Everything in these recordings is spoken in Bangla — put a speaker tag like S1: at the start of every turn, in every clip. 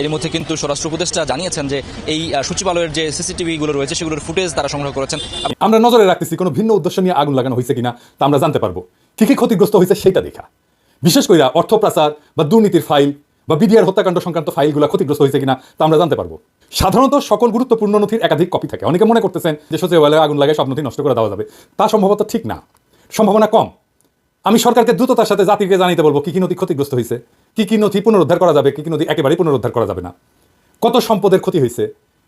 S1: এর মধ্যে কিন্তু স্বরাষ্ট্র উপদেষ্টা জানিয়েছেন যে এই সচিবালয়ের যে সিসিটিভি গুলো রয়েছে সেগুলোর ফুটেজ তারা সংগ্রহ করেছেন।
S2: আমরা নজরে রাখতেছি, কোনো ভিন্ন উদ্দেশ্য নিয়ে আগুন লাগানো হয়েছে কিনা তা আমরা জানতে পারব। কি কি ক্ষতিগ্রস্ত হয়েছে সেটা দেখা। বিশেষ করে অর্থ পাচার বা দুর্নীতির ফাইল বা বিডিআর হত্যাকাণ্ড সংক্রান্ত ফাইলগুলো ক্ষতিগ্রস্ত হয়েছে কিনা তা আমরা জানতে পারব। সাধারণত সকল গুরুত্বপূর্ণ নথির একাধিক কপি থাকে। অনেকে মনে করতেছেন যে সচিবালয়ে আগুন লাগায় সব নথি নষ্ট করে দেওয়া যাবে। তা সম্ভবত ঠিক না। সম্ভাবনা কম। আমি সরকারকে দ্রুততার সাথে জাতিকে জানাইতে বলব কি কি নথি ক্ষতিগ্রস্ত হয়েছে। কি কি নথি পুনরুদ্ধার করা যাবে কি কি নথি একেবারেই পুনরুদ্ধার করা যাবে না। কত সম্পদের ক্ষতি হয়েছে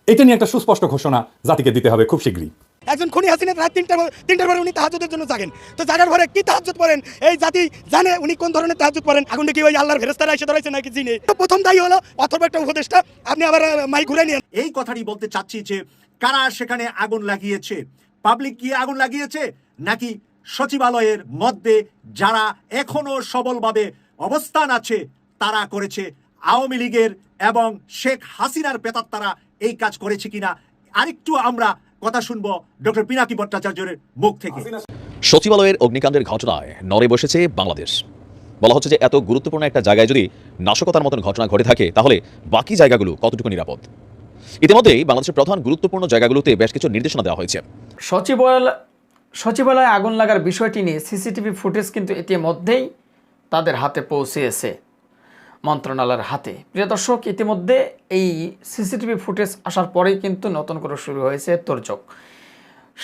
S2: এটা নিয়ে একটা সুস্পষ্ট ঘোষণা জাতিকে দিতে হবে খুব শীঘ্রই।
S3: একজন খুনি হাসিনা রাত তিনটার তিনটার পরে উনি তাহাজুদের জন্য জাগেন। তো জাগার পরে কি তাহাজুদ পড়েন? এই জাতি জানে উনি কোন ধরনের তাহাজুদ পড়েন। আগুনটা কি ওই আল্লাহর ফেরেস্তারা এসে ধরেছে নাকি জিনে। তো প্রথম দায়ী হলো অথবা একটা উপদেষ্টা। আপনি আবার মাই ঘুরে নিয়ে
S4: এই কথাটি বলতে চাচ্ছি যে কারা সেখানে আগুন লাগিয়েছে? পাবলিক কি আগুন লাগিয়েছে? নাকি সচিবালয়ের মধ্যে যারা এখনও সবলভাবে অবস্থান আছে তারা করেছে আওয়ামী লীগের এবং শেখ হাসিনার পেতাত্তারা এই কাজ করেছে কিনা। আরেকটু আমরা কথা শুনব ডক্টর পিনাকি ভট্টাচার্যের মুখ থেকে।
S5: সচিবালয়ের অগ্নিকাণ্ডের ঘটনায় নড়ে বসেছে বাংলাদেশ। বলা হচ্ছে যে এত গুরুত্বপূর্ণ একটা জায়গায় যদি নাশকতার মতন ঘটনা ঘটে থাকে তাহলে বাকি জায়গাগুলো কতটুকু নিরাপদ? ইতিমধ্যেই বাংলাদেশের প্রধান গুরুত্বপূর্ণ জায়গাগুলোতে বেশ কিছু নির্দেশনা দেওয়া হয়েছে।
S6: সচিবালয় সচিবালয়ে আগুন লাগার বিষয়টি নিয়ে সিসিটিভি ফুটেজ কিন্তু ইতিমধ্যেই তাদের হাতে পৌঁছেছে মন্ত্রণালয়ের হাতে। প্রিয় দর্শক, ইতিমধ্যে এই সিসিটিভি ফুটেজ আসার পরেই কিন্তু নতুন করে শুরু হয়েছে তোরচক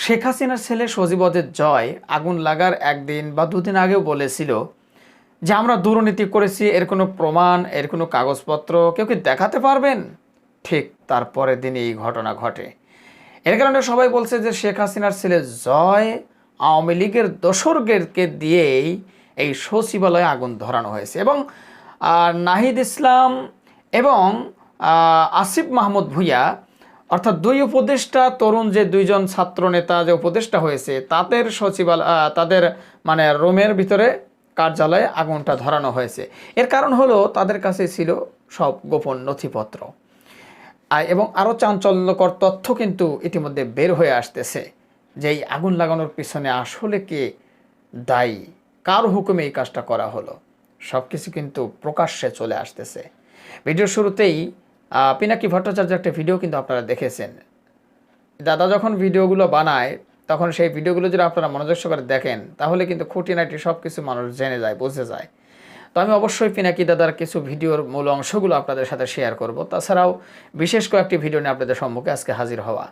S6: শেখ হাসিনার ছেলে সজীবদের জয় আগুন লাগার একদিন বা দুদিন আগেও বলেছিল যে, আমরা দুর্নীতি করেছি, এর কোনো প্রমাণ, এর কোনো কাগজপত্র কেউ কি দেখাতে পারবেন? ঠিক তারপরের দিন এই ঘটনা ঘটে। এর কারণে সবাই বলছে যে, শেখ হাসিনার ছেলে জয় আওয়ামী লীগের দোসরদেরকে দিয়েই এই সচিবালয়ে আগুন ধরানো হয়েছে এবং নাহিদ ইসলাম এবং আসিফ মাহমুদ ভুইয়া, অর্থাৎ দুই উপদেষ্টা, তরুণ যে দুইজন ছাত্র নেতা যে উপদেষ্টা হয়েছে, তাদের সচিবালয় তাদের মানে রোমের ভিতরে কার্যালয়ে আগুনটা ধরানো হয়েছে। এর কারণ হলো তাদের কাছে ছিল সব গোপন নথিপত্র। এবং আরও চাঞ্চল্যকর তথ্য কিন্তু ইতিমধ্যে বের হয়ে আসতেছে যে এই আগুন লাগানোর পিছনে আসলে কে দায়ী। কার হুকুমে এই কাজটা করা হলো? সব কিছু কিন্তু প্রকাশ্যে চলে আসতেছে। ভিডিওর শুরুতেই পিনাকি ভট্টাচার্য একটা ভিডিও কিন্তু আপনারা দেখেছেন। দাদা যখন ভিডিওগুলো বানায়, তখন সেই ভিডিওগুলো যদি আপনারা মনোযোগ সহকারে দেখেন, তাহলে কিন্তু খুঁটিনাটি সব কিছু মানুষ জেনে যায়, বুঝে যায়। তো আমি অবশ্যই পিনাকি দাদার কিছু ভিডিওর মূল অংশগুলো আপনাদের সাথে শেয়ার করব। তাছাড়াও বিশেষ কয়েকটি ভিডিও নিয়ে আপনাদের সম্মুখে আজকে হাজির হওয়া।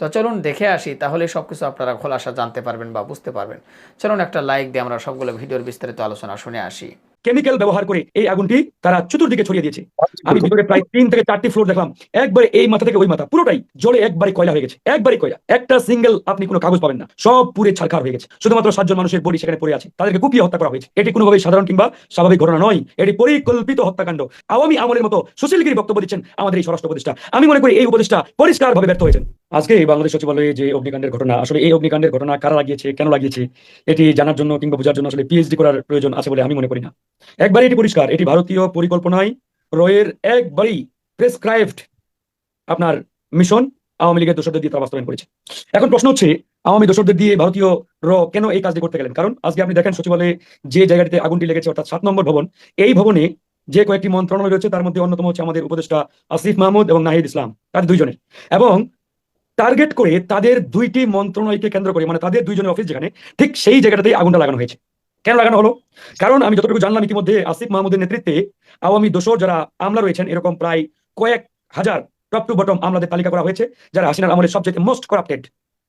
S6: তো চলুন দেখে আসি, তাহলে সব কিছু আপনারা খোলাসা জানতে পারবেন বা বুঝতে পারবেন। চলুন একটা লাইক দিয়ে আমরা সবগুলো ভিডিওর বিস্তারিত আলোচনা শুনে আসি।
S7: কেমিক্যাল ব্যবহার করে এই আগুনটি তারা চতুর্দিকে ছড়িয়ে দিয়েছে। আমি ভিতরে প্রায় তিন থেকে চারটি ফ্লোর দেখলাম। একবারে এই মাথা থেকে ওই মাথা, পুরোটাই জলে একবারে কয়লা হয়ে গেছে, একবারে কয়লা। একটা সিঙ্গেল আপনি কোনো কাগজ পাবেন না, সব পুরে ছাড়খার হয়ে গেছে। শুধুমাত্র সাতজন মানুষের বডি সেখানে পড়ে আছে, তাদেরকে কুপিয়ে হত্যা করা হয়েছে। এটি কোনোভাবে সাধারণ কিংবা স্বাভাবিক ঘটনা নয়, এটি পরিকল্পিত হত্যাকাণ্ড। আওয়ামী আমলের মতো সুশীলগিরি বক্তব্য দিচ্ছেন আমাদের এই স্বরাষ্ট্র উপদেষ্টা। আমি মনে করি এই উপদেষ্টা পরিষ্কারভাবে ব্যর্থ হয়েছেন। আজকে এই বাংলাদেশ সচিবালয়ে যে অগ্নিকাণ্ডের ঘটনা, আসলে এই অগ্নিকাণ্ডের ঘটনা কারা লাগিয়েছে, কেন লাগিয়েছে, এটি জানার জন্য কিংবা বোঝার জন্য আসলে পিএইচডি করার প্রয়োজন আছে বলে আমি মনে করি না। একবারে এটি পরিষ্কার, এটি ভারতীয় পরিকল্পনায় রয়ের একবারেই প্রেসক্রাইবড আপনার মিশন আওয়ামী লীগের দোষরদের দিয়ে তারা বাস্তবায়ন করেছে। এখন প্রশ্ন হচ্ছে, আওয়ামী দোষরদের দিয়ে ভারতীয় র কেন এই কাজটি করতে গেলেন? কারণ আজকে আপনি দেখেন সচিবালয়ে যে জায়গাটিতে আগুনটি লেগেছে, অর্থাৎ সাত নম্বর ভবন, এই ভবনে যে কয়েকটি মন্ত্রণালয় রয়েছে, তার মধ্যে অন্যতম হচ্ছে আমাদের উপদেষ্টা আসিফ মাহমুদ এবং নাহিদ ইসলাম, তাদের দুইজনের। এবং টার্গেট করে তাদের দুইটি মন্ত্রণালয়কে কেন্দ্র করে মানে তাদের দুইজনের অফিস যেখানে, ঠিক সেই জায়গাটাতেই আগুনটা লাগানো হয়েছে। কেন লাগানো হলো? কারণ আমি যতটুকু জানলাম ইতিমধ্যে, আসিফ মাহমুদের নেতৃত্বে আওয়ামী দোষর যারা আমলা রয়েছেন, এরকম প্রায় কয়েক হাজার টপ টু বটম আমলাদের তালিকা করা হয়েছে, যারা হাসিনার আমলের সবচেয়ে মোস্ট করাপ্টেড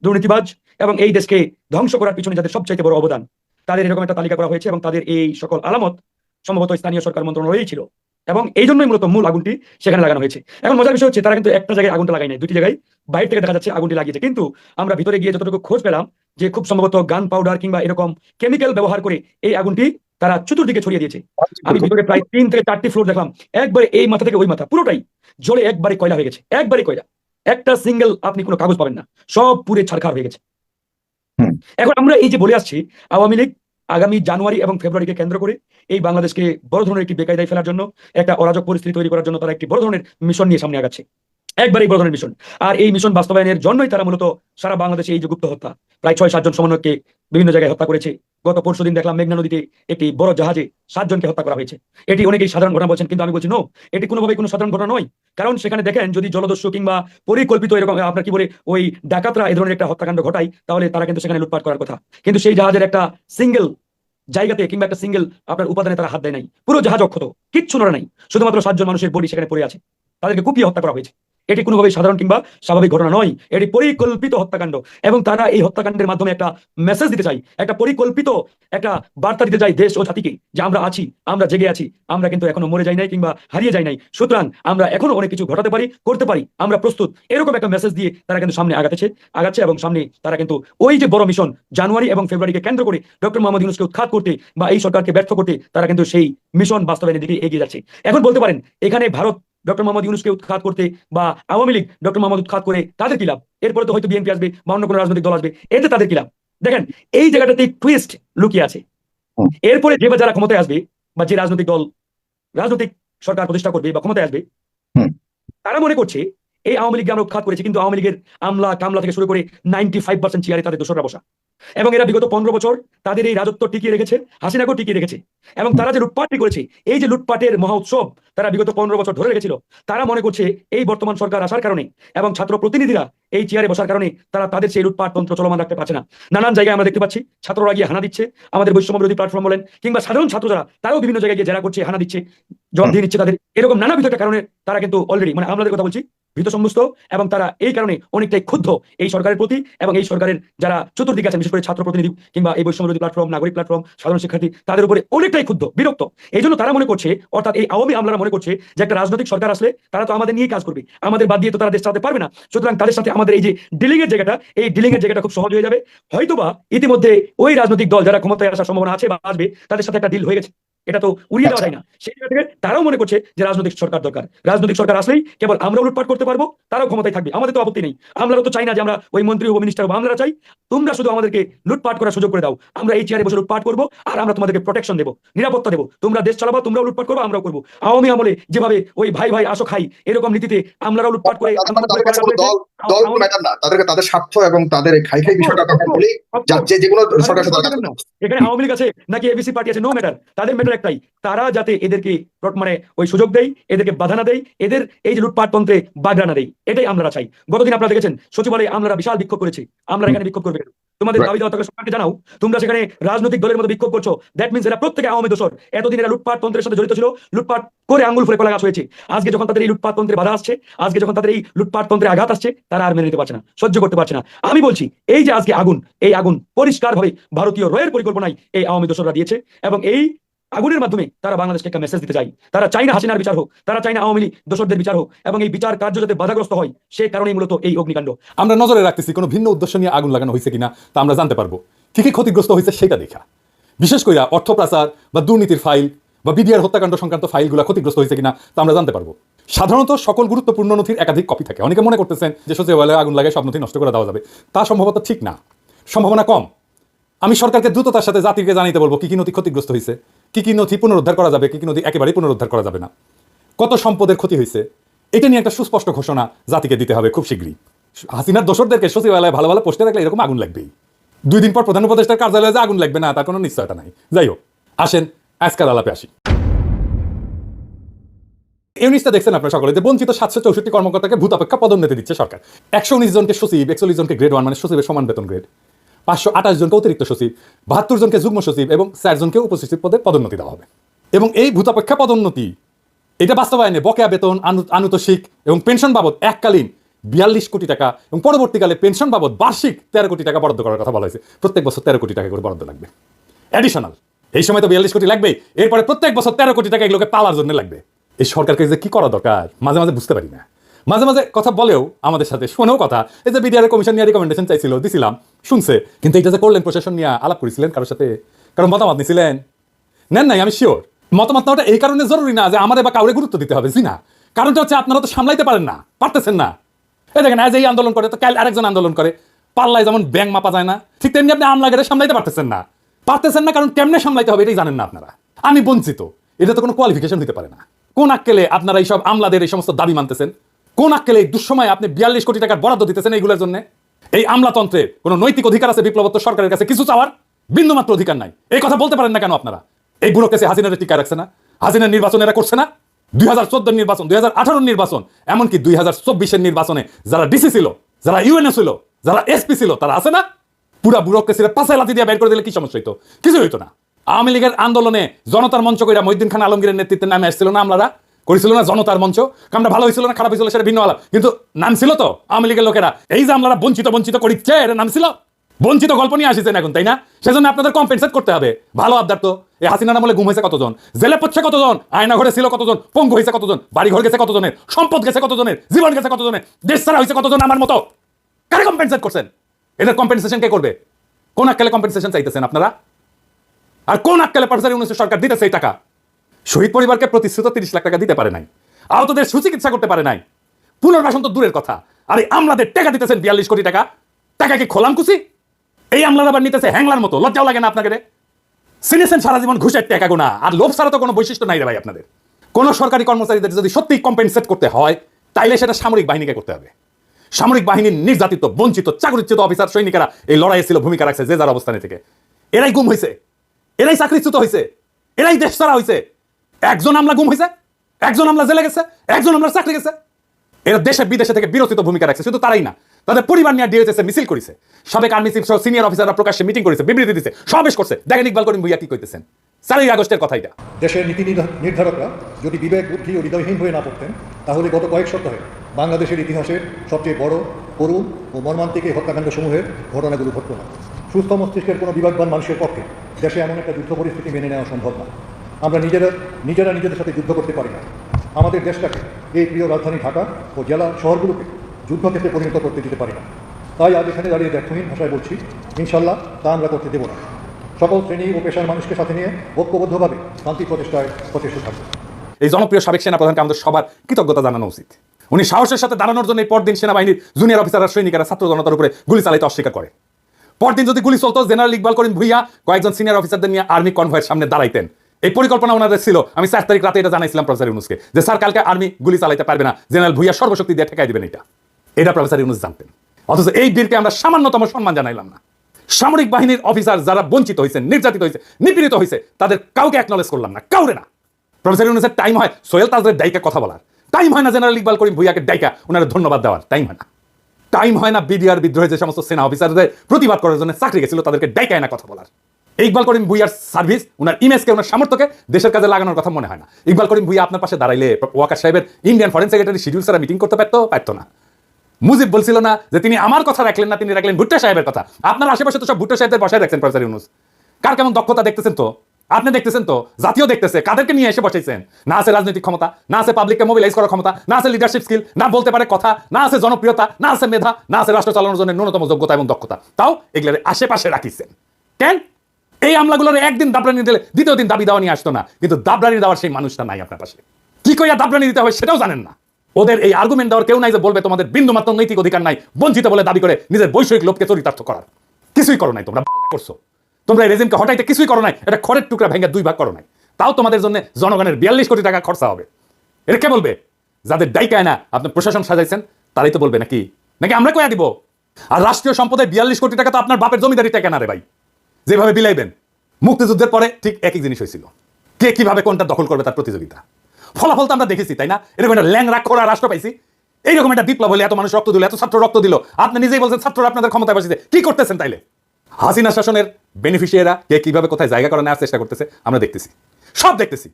S7: দুর্নীতিবাজ এবং এই দেশকে ধ্বংস করার পিছনে যাদের সবচাইতে বড় অবদান, তাদের এরকম একটা তালিকা করা হয়েছে এবং তাদের এই সকল আলামত সম্ভবত স্থানীয় সরকার মন্ত্রণালয়েই ছিল। এবং এই জন্যই মূলত মূল আগুনটি সেখানে লাগানো হয়েছে। এখন মজার বিষয় হচ্ছে তারা কিন্তু একটা জায়গায় আগুনটা লাগাই নাই দুটি জায়গায়। বাইরে থেকে দেখা যাচ্ছে আগুনটি লাগিয়েছে। কিন্তু আমরা ভিতরে গিয়ে যতটুকু খোঁজ পেলাম যে খুব সম্ভবত গান পাউডার কিংবা এরকম কেমিক্যাল ব্যবহার করে এই আগুনটি তারা চতুর্দিকে ছড়িয়ে দিয়েছে। আমি ভিতরে প্রায় তিন থেকে চারটি ফ্লোর দেখলাম। একবারে এই মাথা থেকে ওই মাথা পুরোটাই জলে একবারে কয়লা হয়ে গেছে একবারে কয়লা। একটা সিঙ্গেল আপনি কোনো কাগজ পাবেন না সব পুরে ছাড়খার হয়ে গেছে। এখন আমরা এই যে বলে আসছি আওয়ামী লীগ আগামী জানুয়ারি এবং ফেব্রুয়ারিকে কেন্দ্র করে এই বাংলাদেশকে বড় ধরনের একটি বেকায়দায় ফেলার জন্য, একটা অরাজক পরিস্থিতি তৈরি করার জন্য তারা একটি বড় ধরনের মিশন নিয়ে সামনে আগাচ্ছে। একবারই বড় ধরনের মিশন আর এই মিশন বাস্তবায়নের জন্যই তারা মূলত সারা বাংলাদেশে এই যে গুপ্ত হত্যা, প্রায় ছয়, সাতজন সমন্বয়কে বিভিন্ন জায়গায় হত্যা করেছে। গত পরশু দিন দেখলাম মেঘনা নদীতে একটি বড় জাহাজে সাতজনকে হত্যা করা হয়েছে। এটি অনেকেই সাধারণ ঘটনা বলছেন, কিন্তু আমি বলছি নো এটি কোনোভাবেই কোনো সাধারণ ঘটনা নয়। কারণ সেখানে দেখেন যদি জলদস্যু কিংবা পরিকল্পিত এরকম, আপনার কি বলে, ওই ডাকাতরা এই ধরনের একটা হত্যাকাণ্ড ঘটায়, তাহলে তারা কিন্তু সেখানে লুটপাট করার কথা। কিন্তু সেই জাহাজের একটা সিঙ্গেল জায়গাতে কিংবা একটা সিঙ্গেল আপনার উপাদানে তারা হাত দেয় নাই। পুরো জাহাজ অক্ষত, কিচ্ছু নড়ে নাই। শুধুমাত্র সাতজন মানুষের বডি সেখানে পড়ে আছে। তাদেরকে কুপিয়ে হত্যা করা হয়েছে। এটি কোনোভাবেই সাধারণ কিংবা স্বাভাবিক ঘটনা নয়। এটি পরিকল্পিত হত্যাকাণ্ড এবং তারা এই হত্যাকাণ্ডের মাধ্যমে একটা মেসেজ দিতে চাই একটা পরিকল্পিত একটা বার্তা দিতে চাই দেশ ও জাতিকে যে আমরা আছি, আমরা জেগে আছি, আমরা কিন্তু এখনও মরে যাই নাই কিংবা হারিয়ে যাই নাই। সুতরাং আমরা এখনও অনেক কিছু ঘটাতে পারি, করতে পারি, আমরা প্রস্তুত। এরকম একটা মেসেজ দিয়ে তারা কিন্তু সামনে আগাতেছে, আগাচ্ছে এবং সামনে তারা কিন্তু ওই যে বড় মিশন জানুয়ারি এবং ফেব্রুয়ারিকে কেন্দ্র করে ডক্টর মোহাম্মদ ইউনুসকে উৎখাত করতে বা এই সরকারকে ব্যর্থ করতে তারা কিন্তু সেই মিশন বাস্তবায়নের দিকে এগিয়ে যাচ্ছে। এখন বলতে পারেন, এখানে ভারত ডক্টর মোহাম্মদ ইউনুসকে উৎখাত করতে বা আওয়ামী লীগ ডক্টর মোহাম্মদ উৎখাত করে তাদের কি লাভ এরপরে তো হয়তো বিএনপি আসবে বা অন্য কোনো রাজনৈতিক দল আসবে এতে তাদের কি লাভ দেখেন এই জায়গাটাতে টুইস্ট লুকিয়ে আছে। এরপরে যে বা যারা ক্ষমতায় আসবে বা যে রাজনৈতিক দল রাজনৈতিক সরকার প্রতিষ্ঠা করবে বা ক্ষমতায় আসবে তারা মনে করছে এই আওয়ামী লীগকে আমরা উৎখাত করেছি কিন্তু আওয়ামী লীগের আমলা কামলা থেকে শুরু করে নাইনটি ফাইভ পার্সেন্ট চেয়ারে তাদের দোসররা বসা। এবং এরা বিগত পনেরো বছর তাদের এই রাজত্ব টিকিয়ে রেখেছে, হাসিনাকেও টিকিয়ে রেখেছে। এবং তারা যে লুটপাটটি করেছে, এই যে লুটপাটের মহা উৎসব তারা বিগত পনেরো বছর ধরে রেখেছিল, তারা মনে করছে এই বর্তমান সরকার আসার কারণে এবং ছাত্র প্রতিনিধিরা এই চেয়ারে বসার কারণে তারা তাদের সেই লুটপাট তন্ত্র চলমান রাখতে পারছে না। নানান জায়গায় আমরা দেখতে পাচ্ছি ছাত্ররা গিয়ে হানা দিচ্ছে আমাদের বৈষম্য বিরোধী প্ল্যাটফর্ম বলেন কিংবা সাধারণ ছাত্র যারা তারাও বিভিন্ন জায়গায় গিয়ে যারা করছে হানা দিচ্ছে জবাব দিয়ে নিচ্ছে তাদের। এরকম নানা একটা কারণে তারা কিন্তু অলরেডি মানে আমাদের কথা বলছি ভীত সম্মুস্ত এবং তারা এই কারণে অনেকটাই ক্ষুব্ধ এই সরকারের প্রতি এবং এই সরকারের যারা চতুর্দিকে আছেন বিশেষ করে ছাত্র প্রতিনিধি কিংবা এই বৈষম্যবিরোধী প্ল্যাটফর্ম নাগরিক প্ল্যাটফর্ম সাধারণ শিক্ষার্থী তাদের উপরে অনেকটাই ক্ষুব্ধ বিরক্ত। এই জন্য তারা মনে করছে অর্থাৎ এই আওয়ামী আমলারা মনে করছে যে একটা রাজনৈতিক সরকার আসলে তারা তো আমাদের নিয়ে কাজ করবে। আমাদের বাদ দিয়ে তো তারা দেশ চালাতে পারবে না। সুতরাং তাদের সাথে আমাদের এই যে ডিলিং এর জায়গাটা, এই ডিলিং এর জায়গাটা খুব সহজ হয়ে যাবে। হয়তোবা ইতিমধ্যে ওই রাজনৈতিক দল যারা ক্ষমতায় আসার সম্ভাবনা আছে বা আসবে, তাদের সাথে একটা ডিল হয়ে গেছে। এটা তো উড়িয়ে দেওয়া যায় না। সেই জায়গা থেকে তারাও মনে করছে যে রাজনৈতিক সরকার দরকার। রাজনৈতিক সরকার আসলেই কেবল আমরাও লুটপাট করতে পারব তারাও ক্ষমতায় থাকবে। আমাদের তো আপত্তি নেই। আমরাও তো চাই না যে আমরা ওই মন্ত্রী ও মিনিস্টার বা আমরা চাই। তোমরা শুধু আমাদেরকে লুটপাট করার সুযোগ করে দাও। আমরা এই চেয়ারে বসে লুটপাট করব আর আমরা তোমাদেরকে প্রোটেকশন দেবো নিরাপত্তা দেবো। তোমরা দেশ চালাবো তোমরাও লুটপাট করব আমরাও করব। আওয়ামী আমলে যেভাবে ওই ভাই ভাই আসো খাই এরকম নীতিতে আমরাও লুটপাট করে
S8: তাদেরকে তাদের স্বার্থ এবং তাদের খাই খাই বিষয়টা তখন যে যে সরকার
S7: এখানে আওয়ামী লীগ আছে নাকি এবিসি পার্টি আছে নো ম্যাটার তাদের ম্যাটার একটাই তারা যাতে এদেরকে মানে ওই সুযোগ দেয় এদেরকে বাধা না দেয় এদের এই যে লুটপাট তন্ত্রে বাগড়া না দেয় এটাই আমরা চাই। গতদিন আপনারা দেখেছেন সচিবালয়ে আমরা বিশাল বিক্ষোভ করেছি আমরা এখানে বিক্ষোভ করবে। তোমাদের দাবি দেওয়া থাকলে সরকারকে জানাও তোমরা সেখানে রাজনৈতিক দলের মতো বিক্ষোভ করছ দ্যাট মিনস এরা প্রত্যেকে আওয়ামী দোষর। এতদিন এরা লুটপাট তন্ত্রের সাথে জড়িত ছিল লুটপাট করে আঙ্গুল ফুলে কলা গাছ হয়েছে। আজকে যখন তাদের এই লুটপাট তন্ত্রে বাধা আসছে আজকে যখন তাদের এই লুটপাট তন্ত্রে আঘাত আসছে তারা আর মেনে নিতে পারছে না সহ্য করতে পারছে না। আমি বলছি এই যে আজকে আগুন এই আগুন পরিষ্কারভাবে ভারতীয় রয়ের পরিকল্পনায় এই আওয়ামী দোসররা দিয়েছে এবং এই আগুনের মাধ্যমে তারা বাংলাদেশকে একটা মেসেজ দিতে চায়। তারা চায় না হাসিনার বিচার হোক, তারা চায় না আওয়ামী লীগ দোসরদের বিচার হোক, এবং এই বিচার কার্য যাতে বাধাগ্রস্ত হয়, সে কারণেই মূলত এই অগ্নিকাণ্ড।
S2: আমরা নজরে রাখতেছি কোনো ভিন্ন উদ্দেশ্য নিয়ে আগুন লাগানো হয়েছে কিনা, তা আমরা জানতে পারব। কি কি ক্ষতিগ্রস্ত হয়েছে সেটা দেখা। বিশেষ করে অর্থ পাচার বা দুর্নীতির ফাইল বা বিডিআর হত্যাকাণ্ড সংক্রান্ত ফাইলগুলো ক্ষতিগ্রস্ত হয়েছে কিনা, তা আমরা জানতে পারব। সাধারণত সকল গুরুত্বপূর্ণ নথির একাধিক কপি থাকে। অনেকে মনে করতেছেন যে সচিবালয়ে আগুন লাগে সব নথি নষ্ট করে দেওয়া যাবে। তা সম্ভবত ঠিক না। সম্ভাবনা কম। আমি সরকারকে দ্রুততার সাথে জাতিকে জানাইতে বলব, কি কি নথি ক্ষতিগ্রস্ত হয়েছে কি কি নথি পুনরুদ্ধার করা যাবে, কি কি নথি একেবারেই পুনরুদ্ধার করা যাবে না। কত সম্পদের ক্ষতি হয়েছে এটা নিয়ে একটা সুস্পষ্ট ঘোষণা জাতিকে দিতে হবে খুব শীঘ্রই। হাসিনার দোসরদেরকে সচিবালয়ে ভালো ভালো পোস্টে রাখলে এরকম আগুন লাগবেই। দুই দিন পর প্রধান উপদেষ্টার কার্যালয়ে যে আগুন লাগবে না, তার কোনো নিশ্চয়তা নাই। যাই হোক, আসেন আজকাল আলাপে আসি। নিউজটা দেখছেন আপনারা সকলে, যে বঞ্চিত সাতশো চৌষট্টি কর্মকর্তাকে ভূত অপেক্ষা পদোন্নতি দিচ্ছে সরকার। একশো উনিশ জনকে সচিব, একচল্লিশ জনকে গ্রেড ওয়ান মানে সচিবের সমান বেতন গ্রেড। পাঁচশো আঠাশ জনকে অতিরিক্ত সচিব, বাহাত্তর জনকে যুগ্ম সচিব এবং চার জনকে উপসচিব পদে পদোন্নতি দেওয়া হবে। এবং এই ভূত অপেক্ষা পদোন্নতি, এটা বাস্তবায়নে বকেয়া বেতন, আনু- আনুতোষিক এবং পেনশন বাবদ এককালীন বিয়াল্লিশ কোটি টাকা এবং পরবর্তীকালে পেনশন বাবদ বার্ষিক তেরো কোটি টাকা বরাদ্দ করার কথা বলা হয়েছে। প্রত্যেক বছর তেরো কোটি টাকা করে বরাদ্দ লাগবে। অ্যাডিশনাল এই সময় তো বিয়াল্লিশ কোটি লাগবে এরপরে প্রত্যেক বছর তেরো কোটি টাকা এগুলোকে পাওয়ার জন্য লাগবে। এই সরকারকে যে কি করা দরকার? মাঝে মাঝে বুঝতে পারি না। মাঝে মাঝে কথা বলেও আমাদের সাথে শোনেও কথা। এই যে বিডিআর কমিশন নিয়ে রিকমেন্ডেশন চাইছিল, দিছিলাম, শুনছে। কিন্তু এটা যে করলেন, প্রশাসন নিয়ে আলাপ করেছিলেন কারোর সাথে কারণ মতামত নিছিলেন? নেন নাই, আমি শিওর মতামত নেওয়াটা এই কারণে জরুরি না যে আমাদের বা কাউরে গুরুত্ব দিতে হবে, জি না। কারণটা হচ্ছে আপনারা তো সামলাইতে পারেন না, পারতেছেন না। এই দেখেন আজ এই আন্দোলন করে, তো কাল আরেকজন আন্দোলন করে। পাল্লায় যেমন ব্যাং মাপা যায় না, ঠিক তেমনি আপনি আমলাগেরে সামলাইতে পারতেছেন না। পারতেছেন না, কারণ কেমনে সামলাইতে হবে এটাই জানেন না আপনারা। আমি বঞ্চিত। এটা তো কোনো কোয়ালিফিকেশন দিতে পারে না। কোন আক্কেলে আপনারা এইসব আমলাদের এই সমস্ত দাবি মানতেছেন? কোন আক্কেলে এই দুঃসময়ে আপনি বিয়াল্লিশ কোটি টাকার বরাদ্দ দিতেছেন এইগুলোর জন্য? এই আমলাতন্ত্রের কোনো নৈতিক অধিকার আছে বিপ্লবত্ব সরকারের কাছে? কিছু চাওয়ার? বিন্দুমাত্র অধিকার নাই। এই কথা বলতে পারেন না কেন আপনারা? এই ব্যুরোক্রেসি হাসিনার টিকা রাখছে না। হাসিনার নির্বাচন এরা করছে না। দুই হাজার চোদ্দোর নির্বাচন, দুই হাজার আঠারোর নির্বাচন, এমনকি দুই হাজার চব্বিশের নির্বাচনে যারা ডিসি ছিল, যারা ইউএনএ ছিল, যারা এসপি ছিল, তারা আছে না? পুরা ব্যুরোক্রেসিরা পাশে লাথি দিয়ে বের করে দিলে কি সমস্যা হইতো? কিছু হইতো না। আওয়ামী লীগের আন্দোলনে জনতার মঞ্চ কইরা মহিদ্দিন খান আলমগীরের নেতৃত্বে নামে আসছিল না আমলারা? করেছিল না জনতার মঞ্চ? কামটা ভালো হয়েছিল না খারাপ হয়েছিল সেটা ভিন্ন আলাপ। কিন্তু নাম ছিল তো আওয়ামী লীগের লোকেরা। এই যে আমরা বঞ্চিত বঞ্চিত করিচ্ছে, এর নাম ছিল বঞ্চিত গল্প নিয়ে আসিছেন এখন, তাই না? সেজন্য আপনাদের কম্পেনসেট করতে হবে। ভালো আবদার তো। এই হাসিনার আমলে গুম হয়েছে কতজন? জেলে পড়ছে কতজন? আয়না ঘরে ছিল কতজন? পঙ্গু হয়েছে কতজন? বাড়ি ঘর গেছে কতজনের? সম্পদ গেছে কতজনের? জীবন গেছে কতজনের? দেশ ছাড়া হয়েছে কতজন আমার মতো? কারে কম্পেনসেট করছেন? এদের কম্পেনসেশন কে করবে? কোন আক্কেলে কম্পেনসেশন চাইতেছেন আপনারা? আর কোন আক্কেলে পার্সারি উনিশশো সরকার দিতেছে এই টাকা? শহীদ পরিবারকে প্রতিশ্রুত তিরিশ লাখ টাকা দিতে পারে নাই। আহতদের সুচিকিৎসা করতে পারে নাই। পুনর্বাসন তো দূরের কথা। আর আমলাদের টাকা দিতেছেন বিয়াল্লিশ কোটি টাকা। টাকা কি খোলাম খুশি এই আমলার আবার নিতেছে হ্যাংলার মতো। লজ্জাও লাগে না আপনাকে রে। সিনেছেন সারা জীবন ঘুষের টাকা গোনা আর লোভ ছাড়া তো কোনো বৈশিষ্ট্য নাই রে ভাই আপনাদের। কোন সরকারি কর্মচারীদের যদি সত্যি কম্পেনসেট করতে হয়, তাইলে সেটা সামরিক বাহিনীকে করতে হবে। সামরিক বাহিনীর নির্যাতিত, বঞ্চিত, চাকরিচ্যুত অফিসার সৈনিকেরা এই লড়াইয়ে ছিল ভূমিকা রাখছে যে যার অবস্থানে থেকে। এরাই গুম হয়েছে এরাই চাকরিচ্যুত হয়েছে এরাই দেশ ছাড়া হয়েছে একজন আমলা গুম হয়েছে একজন আমলা জেলে গেছে, একজন আমলার চাকরি গেছে। এরা দেশে বিদেশে থেকে বিরোচিত ভূমিকা রাখছে, শুধু তারাই না। তাদের পরিবার নিয়ে ডিএসএস মিছিল করেছে। সাবেক আর্মি চিফ সহ সিনিয়র অফিসাররা প্রকাশ্যে মিটিং করেছে, বিবৃতি দিচ্ছে সমাবেশ করছে। দেখেন ইকবাল করিম ভুইয়া কি কইতেছেন। চারই আগস্টের কথা এটা।
S9: দেশের নীতি নির্ধারকরা যদি বিবেক, বুদ্ধি ও হৃদয়হীন হয়ে না পড়তেন, তাহলে গত কয়েক সপ্তাহে বাংলাদেশের ইতিহাসের সবচেয়ে বড়, করুণ ও মর্মান্তিক এই হত্যাকাণ্ড সমূহের ঘটনাগুলো ঘটত না। সুস্থ মস্তিষ্কের কোনো বিবেকবান মানুষের পক্ষে দেশে এমন একটা যুদ্ধ পরিস্থিতি মেনে নেওয়া সম্ভব না। আমরা নিজেরা নিজেরা নিজেদের সাথে যুদ্ধ করতে পারি না। আমাদের দেশটাকে, এই প্রিয় রাজধানী ঢাকা ও জেলা শহরগুলোকে যুদ্ধক্ষেত্রে পরিণত করতে দিতে পারি না। তাই আজ এখানে দাঁড়িয়ে ব্যর্থহীন ভাষায় বলছি ইনশাল্লাহ তা আমরা করতে দেব না। সকল শ্রেণি ও পেশার মানুষকে সাথে নিয়ে ঐক্যবদ্ধভাবে শান্তি প্রতিষ্ঠায় প্রচেষ্ট থাকবে।
S2: এই জনপ্রিয় সাবেক সেনাপ্রধানকে আমাদের সবার কৃতজ্ঞতা জানানো উচিত। উনি সাহসের সাথে দাঁড়ানোর জন্য পরদিন সেনাবাহিনীর জুনিয়র অফিসাররা, সৈনিকেরা, ছাত্র জনতার উপরে গুলি চালাইতে অস্বীকার করে। পরদিন যদি গুলি চলতো, জেনারেল ইকবাল করিম ভুইয়া কয়েকজন সিনিয়র অফিসারদের নিয়ে আর্মি কনভয়ের সামনে দাঁড়াইতেন। এই পরিকল্পনা ওনাদের ছিল। আমি চার তারিখ রাতে এটা জানাইছিলাম প্রফেসর ইউনুসকে যে, স্যার, কালকে আর্মি গুলি চালাইতে পারবে না। জেনারেল ভুইয়া সর্বশক্তি দিয়ে ঠেকাই দিবেন এটা। এটা প্রফেসর ইউনুস জানতেন। অথচ এই বীরকে আমরা সামান্যতম সম্মান জানাইলাম না। সামরিক বাহিনীর অফিসার যারা বঞ্চিত হয়েছে নির্যাতিত হয়েছে নিপীড়িত হয়েছে তাদের কাউকে অ্যাকনলেজ করলাম না। কাউরে না। প্রফেসর ইউনুসের টাইম হয় সোহেল তাজদের ডাইকা কথা বলার। টাইম হয় না জেনারেল ইকবাল করিম ভুইয়াকে ডাইকা ওনারা ধন্যবাদ দেওয়ার। টাইম হয় না। টাইম হয় না বিডিআর বিদ্রোহে যে সমস্ত সেনা অফিসারদের প্রতিবাদ করার জন্য চাকরি গেছিল, তাদেরকে ডাইকায় না কথা বলার। ইকবাল করিম ভুইয়ার সার্ভিস ওনার ইমেজকে ওনার সামর্থ্যকে দেশের কাজে লাগানোর কথা মনে হয় না। ইকবাল করিম ভুইয়া আপনার পাশে দাঁড়াইলে, ওয়াকার সাহেবের ইন্ডিয়ান ফরেন সেক্রেটারি শিডিউল সারা মিটিং করতে পারতো? পারতো না। মুজিব বলছিল না যে তিনি আমার কথা রাখলেন না, তিনি রাখলেন ভুট্টা সাহেবের কথা। আপনার আশেপাশে তো সব ভুট্টা সাহেবদের বসায় রাখছেন, প্রফেসর ইউনুস। কার কেমন দক্ষতা দেখতেছেন তো? আপনি দেখতেছেন তো? জাতীয় দেখতেছে, কাদেরকে নিয়ে এসে বসাইছেন? না আছে রাজনৈতিক ক্ষমতা, না আছে পাবলিককে মোবিলাইজ করার ক্ষমতা, না আছে লিডারশিপ স্কিল না বলতে পারে কথা, না আছে জনপ্রিয়তা, না আছে মেধা, না আছে রাষ্ট্র চালানোর জন্য ন্যূনতম যোগ্যতা এবং দক্ষতা। তাও এগুলোর আশেপাশে রাখিছেন। কেন? এই আমলাগুলোর একদিন দাবরানি দিলে দ্বিতীয় দিন দাবি দেওয়া নিয়ে আসতো না। কিন্তু দাবরানি দেওয়ার সেই মানুষটা নাই আপনার পাশে। কি কইয়া দাবরানি দিতে হবে সেটাও জানেন না। ওদের এই আর্গুমেন্ট দেওয়ার কেউ নাই যে বলবে তোমাদের বিন্দু মাত্র নৈতিক অধিকার নাই, বঞ্চিত বলে দাবি করে নিজের বৈষয়িক লোককে চরিতার্থ করার। কিছুই করো নাই তোমরা করছ। তোমরা এই রেজিমকে হটাইতে কিছুই করো নাই, এটা খড়ের টুকরা ভেঙে দুই ভাগ করো নাই। তাও তোমাদের জন্য জনগণের বিয়াল্লিশ কোটি টাকা খরচা হবে। এটা কে বলবে? যাদের ডাইকায় না আপনি প্রশাসন সাজাইছেন, তারাই তো বলবে নাকি? নাকি আমরা কয়া দিব? আর রাষ্ট্রীয় সম্পদের বিয়াল্লিশ কোটি টাকা তো আপনার বাপের জমিদারি টাকা না রে ভাই। যেভাবে বিলাইবেন, মুক্তিযুদ্ধের পরে ঠিক একই জিনিস হয়েছিল। কে কীভাবে কোনটা দখল করবে তার প্রতিযোগিতা। ফলাফল তো আমরা দেখেছি, তাই না? এরকম একটা ল্যাংরা খোড়া রাষ্ট্র পাইছি। এইরকম একটা বিপ্লব হলে এত মানুষ রক্ত দিল, এত ছাত্র রক্ত দিল। আপনি নিজেই বলছেন ছাত্ররা আপনাদের ক্ষমতায় বসেছে। কি করতেছেন তাইলে? হাসিনা শাসনের বেনিফিশিয়াররা কে কীভাবে কোথায় জায়গা করে নেওয়ার চেষ্টা করতেছে, আমরা দেখতেছি। সব দেখতেছি।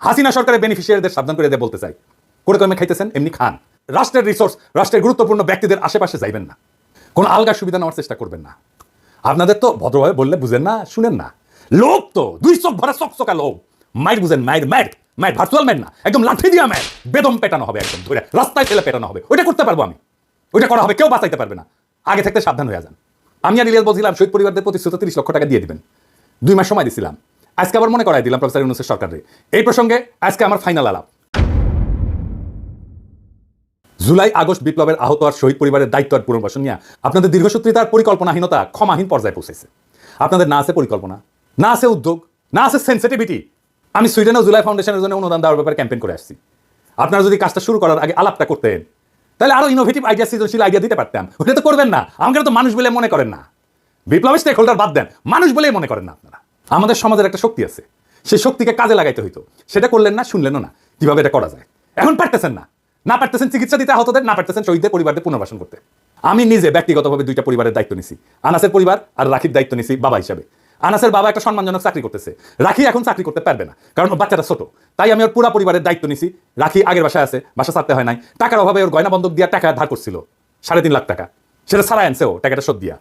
S2: হাসিনা সরকারের বেনিফিশিয়ারদের সাবধান করে দিয়ে বলতে চাই। করে কমে খাইতেছেন? এমনি খান। রাষ্ট্রের রিসোর্স রাষ্ট্রের গুরুত্বপূর্ণ ব্যক্তিদের আশেপাশে যাইবেন না। কোন আলগা সুবিধা নেওয়ার চেষ্টা করবেন না। আপনাদের তো ভদ্রভাবে বললে বুঝেন না, শুনেন না। লোক তো, দুই চোখ ভরা চকচকা লোক মাইট বুঝেন মাইট মাইট মাইট ভার্চুয়াল মাইট না, একদম লাঠি দিয়া মাইট বেদম পেটানো হবে একদম ধরে রাস্তায় ফেলে পেটানো হবে। ওইটা করতে পারব আমি। ওইটা করা হবে, কেউ বাঁচাইতে পারবে না। আগে থাকতে সাবধান হয়ে যান। আমি আর ইলিয়াস বলছিলাম, শহীদ পরিবারদের প্রতিশ্রুত তিরিশ লক্ষ টাকা দিয়ে দিবেন। দুই মাস সময় দিছিলাম। আজকে আবার মনে করাই দিলাম প্রফেসর ইউনুসের সরকারের। এই প্রসঙ্গে আজকে আমার ফাইনাল আলাপ। জুলাই আগস্ট বিপ্লবের আহত আর শহীদ পরিবারের দায়িত্ব আর পুনর্বাসন নিয়ে আপনাদের দীর্ঘসূত্রিতার পরিকল্পনাহীনতা ক্ষমাহীন পর্যায়ে পৌঁছেছে। আপনাদের না আছে পরিকল্পনা, না আছে উদ্যোগ, না আছে সেন্সিটিভিটি আমি সুইডেনেও জুলাই ফাউন্ডেশনের জন্য অনুদান দেওয়ার ব্যাপারে ক্যাম্পেইন করে আসছি। আপনারা যদি কাজটা শুরু করার আগে আলাপটা করতেন, তাহলে আরও ইনোভেটিভ আইডিয়া সৃজনশীল আইডিয়া দিতে পারতাম। ওটা তো করবেন না। আমাকে তো মানুষ বলে মনে করেন না। বিপ্লবের স্টেক হোল্ডার বাদ দেন। মানুষ বলেই মনে করেন না আপনারা। আমাদের সমাজের একটা শক্তি আছে। সেই শক্তিকে কাজে লাগাইতে হইতো। সেটা করলেন না, শুনলেনও না। কীভাবে এটা করা যায়? এখন পারতেছেন না। না পারতেছেন চিকিৎসা দিতে আহতদের না পারতেছেন শহীদদের পরিবারদের পুনর্বাসন করতে। আমি নিজে ব্যক্তিগতভাবে দুইটা পরিবারের দায়িত্ব নিছি। আনাসের পরিবার আর রাখির দায়িত্ব নিছি বাবা হিসাবে। আনাসের বাবা একটা সম্মানজনক চাকরি করতেছে। রাখি এখন চাকরি করতে পারবে না, কারণ ওর বাচ্চাটা ছোট। তাই আমি ওর পুরা পরিবারের দায়িত্ব নিছি। রাখি আগের বাসায় আছে, বাসা ছাড়তে হয় নাই। টাকার অভাবে ওর গয়না বন্ধক দিয়া টাকা ধার করছিল, সাড়ে তিন লাখ টাকা। সেটা ছাড়া আনছে ও, টাকাটা শোধ দিয়া।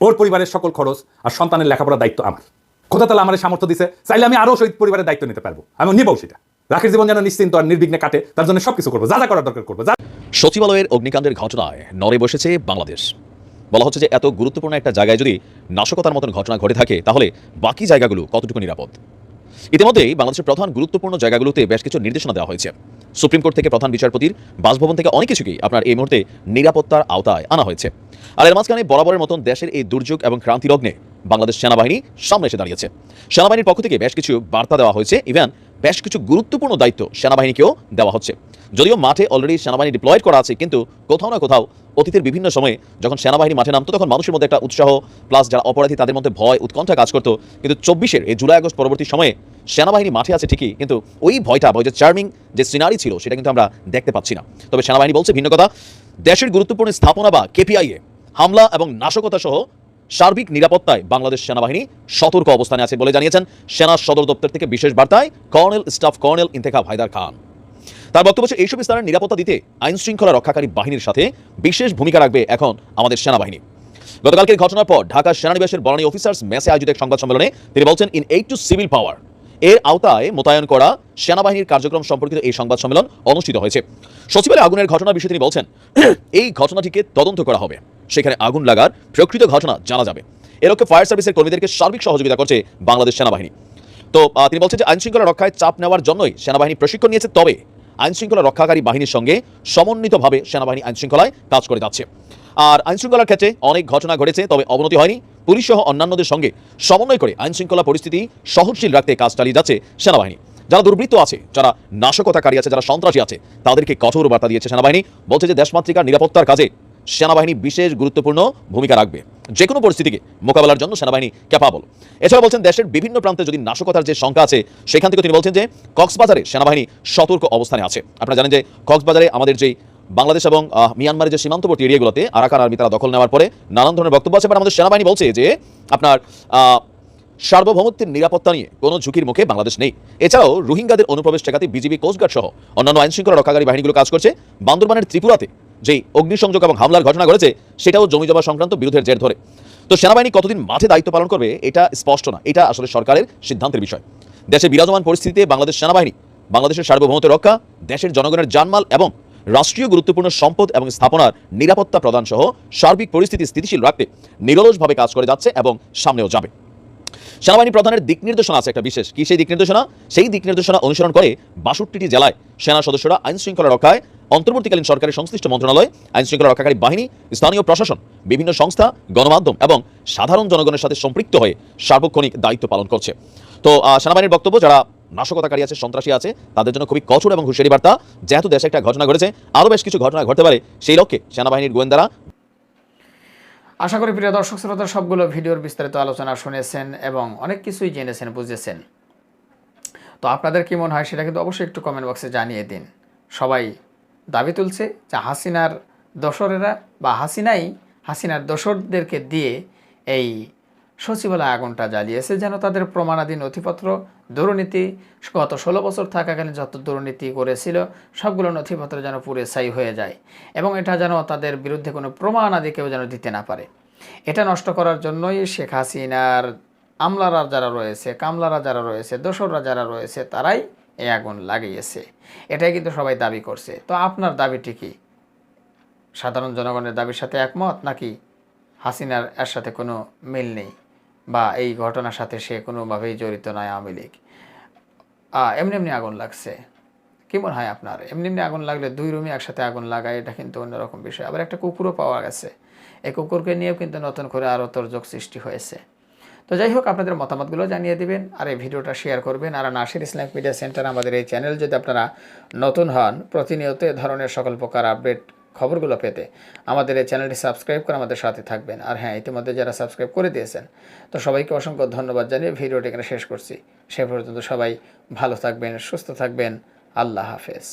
S2: ওর পরিবারের সকল খরচ আর সন্তানের লেখাপড়ার দায়িত্ব আমার। খোদা তালা আমার সামর্থ্য দিছে? চাইলে আমি আরও শহীদ পরিবারের দায়িত্ব নিতে পারব। আমি নিবও সেটা। রাখির জীবন যেন নিশ্চিন্ত আর নির্বিঘ্নে কাটে, তার জন্য সবকিছু করব, যা যা করার দরকার করব
S5: সচিবালয়ের অগ্নিকাণ্ডের ঘটনায় নড়ে বসেছে বাংলাদেশ। বলা হচ্ছে যে এত গুরুত্বপূর্ণ একটা জায়গায় যদি নাশকতার মতন ঘটনা ঘটে থাকে, তাহলে বাকি জায়গাগুলো কতটুকু নিরাপদ? ইতিমধ্যেই বাংলাদেশের প্রধান গুরুত্বপূর্ণ জায়গাগুলোতে বেশ কিছু নির্দেশনা দেওয়া হয়েছে। সুপ্রিম কোর্ট থেকে প্রধান বিচারপতির বাসভবন থেকে অনেক কিছুকেই আপনার এই মুহূর্তে নিরাপত্তার আওতায় আনা হয়েছে। আর এর মাঝখানে বরাবরের মতন দেশের এই দুর্যোগ এবং ক্রান্তিলগ্নে বাংলাদেশ সেনাবাহিনী সামনে এসে দাঁড়িয়েছে। সেনাবাহিনীর পক্ষ থেকে বেশ কিছু বার্তা দেওয়া হয়েছে। ইভেন, বেশ কিছু গুরুত্বপূর্ণ দায়িত্ব সেনাবাহিনীকেও দেওয়া হচ্ছে। যদিও মাঠে অলরেডি সেনাবাহিনী ডিপ্লয়েড করা আছে, কিন্তু কোথাও না কোথাও অতীতের বিভিন্ন সময়ে যখন সেনাবাহিনী মাঠে নামতো, তখন মানুষের মধ্যে একটা উৎসাহ প্লাস যারা অপরাধী, তাদের মধ্যে ভয়, উৎকণ্ঠা কাজ করতো। কিন্তু চব্বিশের এই জুলাই, আগস্ট পরবর্তী সময়ে সেনাবাহিনী মাঠে আছে ঠিকই, কিন্তু ওই ভয়টা ভয় যে চার্মিং যে সিনারি ছিল, সেটা কিন্তু আমরা দেখতে পাচ্ছি না। তবে সেনাবাহিনী বলছে ভিন্ন কথা। দেশের গুরুত্বপূর্ণ স্থাপনা বা কেপিআইএ হামলা এবং নাশকতা সহ সার্বিক নিরাপত্তায় বাংলাদেশ সেনাবাহিনী সতর্ক অবস্থানে আছে বলে জানিয়েছেন সেনা সদর দপ্তর থেকে বিশেষ বার্তায় colonel, staff colonel Intekhab Haider Khan. তার বক্তব্য হচ্ছে, এইসব স্থানের নিরাপত্তা দিতে আইন শৃঙ্খলা রক্ষাকারী বাহিনীর সাথে বিশেষ ভূমিকা রাখবে এখন আমাদের সেনাবাহিনী। গতকালকের ঘটনার পর ঢাকা সেনানিবাসের বনানী অফিসার্স মেসে আয়োজিত এক সংবাদ সম্মেলনে তিনি বলছেন, in aid to civil power. এর আওতায় মোতায়েন করা সেনাবাহিনীর কার্যক্রম সম্পর্কিত এই সংবাদ সম্মেলন অনুষ্ঠিত হয়েছে। সচিবালয়ে আগুনের ঘটনার বিষয়ে তিনি বলছেন, এই ঘটনাটিকে তদন্ত করা হবে। সেখানে আগুন লাগার প্রকৃত ঘটনা জানা যাবে। এর লক্ষ্যে ফায়ার সার্ভিসের কর্মীদেরকে সার্বিক সহযোগিতা করছে বাংলাদেশ সেনাবাহিনী। তো তিনি বলছেন যে আইন শৃঙ্খলা রক্ষায় চাপ নেওয়ার জন্যই সেনাবাহিনী প্রশিক্ষণ নিয়েছে, তবে আইন শৃঙ্খলা রক্ষাকারী বাহিনীর সঙ্গে সমন্বিতভাবে সেনাবাহিনী আইন শৃঙ্খলায় কাজ করে যাচ্ছে। আর আইন শৃঙ্খলার ক্ষেত্রে অনেক ঘটনা ঘটেছে, তবে অবনতি হয়নি। পুলিশ সহ অন্যান্যদের সঙ্গে সমন্বয় করে আইন শৃঙ্খলা পরিস্থিতি সহনশীল রাখতে কাজ চালিয়ে যাচ্ছে সেনাবাহিনী। যারা দুর্বৃত্ত আছে, যারা নাশকতাকারী আছে, যারা সন্ত্রাসী আছে, তাদেরকে কঠোর বার্তা দিয়েছে সেনাবাহিনী। বলছে যে দেশমাতৃকার নিরাপত্তার কাজে সেনাবাহিনী বিশেষ গুরুত্বপূর্ণ ভূমিকা রাখবে। যে কোনো পরিস্থিতিকে মোকাবেলার জন্য সেনাবাহিনী ক্যাপাবল এছাড়া বলছেন, দেশের বিভিন্ন প্রান্তে যদি নাশকতার যে সংখ্যা আছে, সেখান থেকে তিনি বলছেন যে, কক্সবাজারে সেনাবাহিনী সতর্ক অবস্থানে আছে। আপনারা জানেন যে, কক্সবাজারে আমাদের যেই বাংলাদেশ এবং মিয়ানমারের যে সীমান্তবর্তী এরিয়াগুলোতে আরাকান আর্মি তারা দখল নেওয়ার পরে নানান ধরনের বক্তব্য আছে আমাদের সেনাবাহিনী বলছে যে, আপনার সার্বভৌমত্বের নিরাপত্তা নিয়ে কোনো ঝুঁকির মুখে বাংলাদেশ নেই। এছাড়াও রোহিঙ্গাদের অনুপ্রবেশ ঠেকাতে বিজিবি কোস্টগার্ড সহ অন্যান্য আইনশৃঙ্খলা রক্ষাকারী বাহিনীগুলো কাজ করছে। বান্দরবানের ত্রিপুরাতে যেই অগ্নিসংযোগ এবং হামলার ঘটনা ঘটেছে, সেটাও জমি জমা সংক্রান্ত বিরোধের জের ধরে। তো সেনাবাহিনী কতদিন মাঠে দায়িত্ব পালন করবে, এটা স্পষ্ট না। এটা আসলে সরকারের সিদ্ধান্তের বিষয়। দেশে বিরাজমান পরিস্থিতিতে বাংলাদেশ সেনাবাহিনী, বাংলাদেশের সার্বভৌমত্ব রক্ষা, দেশের জনগণের জানমাল এবং রাষ্ট্রীয় গুরুত্বপূর্ণ সম্পদ এবং স্থাপনার নিরাপত্তা প্রদান সহ সার্বিক পরিস্থিতি স্থিতিশীল রাখতে নিরলসভাবে কাজ করে যাচ্ছে এবং সামনেও যাবে। সেনাবাহিনী প্রধানের দিক নির্দেশনা আছে, একটা বিশেষ। কি সেই দিক নির্দেশনা? সেই দিক নির্দেশনা অনুসরণ করে বাষট্টিটি জেলায় সেনা সদস্যরা আইন শৃঙ্খলা রক্ষায় অন্তর্বর্তীকালীন সরকারের সংশ্লিষ্ট মন্ত্রণালয়, আইন শৃঙ্খলা রক্ষাকারী বাহিনী, স্থানীয় প্রশাসন, বিভিন্ন সংস্থা, গণমাধ্যম এবং সাধারণ জনগণের সাথে সম্পৃক্ত হয়ে সার্বক্ষণিক দায়িত্ব পালন করছে। তো সেনাবাহিনীর বক্তব্য, যারা নাশকতাকারী আছে, সন্ত্রাসী আছে, তাদের জন্য খুবই কঠোর এবং হুঁশিয়ারি বার্তা। যেহেতু দেশে একটা ঘটনা ঘটেছে, আরও বেশ কিছু ঘটনা ঘটতে পারে, সেই লক্ষ্যে সেনাবাহিনীর গোয়েন্দারা
S6: আশা করি প্রিয় দর্শক শ্রোতা, সবগুলো ভিডিওর বিস্তারিত আলোচনা শুনেছেন এবং অনেক কিছুই জেনেছেন, বুঝেছেন। তো আপনাদের কি মনে হয় সেটা কিন্তু অবশ্যই একটু কমেন্ট বক্সে জানিয়ে দিন। সবাই দাবি তুলছে যে হাসিনার দোসরেরা বা হাসিনাই হাসিনার দোসরদেরকে দিয়ে এই সচিবালয় আগুনটা জ্বালিয়েছে যেন তাদের প্রমাণাধীন নথিপত্র দুর্নীতি গত ষোলো বছর থাকাকালীন যত দুর্নীতি করেছিল, সবগুলো নথিপত্র যেন পুরে ছাই হয়ে যায় এবং এটা যেন তাদের বিরুদ্ধে কোনো প্রমাণ আদি কেউ যেন দিতে না পারে। এটা নষ্ট করার জন্যই শেখ হাসিনার আমলারা যারা রয়েছে, কামলারা যারা রয়েছে, দোসররা যারা রয়েছে, তারাই এই আগুন লাগিয়েছে। এটাই কিন্তু সবাই দাবি করছে। তো আপনার দাবিটি কি? সাধারণ জনগণের দাবির সাথে একমত নাকি হাসিনার এর সাথে কোনো মিল নেই? বা এই ঘটনার সাথে সে কোনোভাবেই জড়িত নয় আওয়ামী লীগ। এমনি এমনি আগুন লাগছে। কি মনে হয় আপনার? এমনি এমনি আগুন লাগলে দুই রুমে একসাথে আগুন লাগায়, এটা কিন্তু অন্যরকম বিষয়। আবার একটা কুকুরও পাওয়া গেছে। এই কুকুরকে নিয়েও কিন্তু নতুন করে আরও তোরযোগ সৃষ্টি হয়েছে। তো যাই হোক, আপনাদের মতামতগুলো জানিয়ে দিবেন আর এই ভিডিওটা শেয়ার করবেন। আর নাসির ইসলামিক মিডিয়া সেন্টার, আমাদের এই চ্যানেল যদি আপনারা নতুন হন, প্রতিনিয়ত এ ধরনের সকল প্রকার আপডেট খবরগুলো পেতে আমাদের এই চ্যানেলটি সাবস্ক্রাইব করে আমাদের সাথে থাকবেন। আর হ্যাঁ ইতিমধ্যে যারা সাবস্ক্রাইব করে দিয়েছেন, তো সবাইকে অসংখ্য ধন্যবাদ জানিয়ে ভিডিওটি এখানে শেষ করছি। সে পর্যন্ত সবাই ভালো থাকবেন, সুস্থ থাকবেন। আল্লাহ হাফেজ।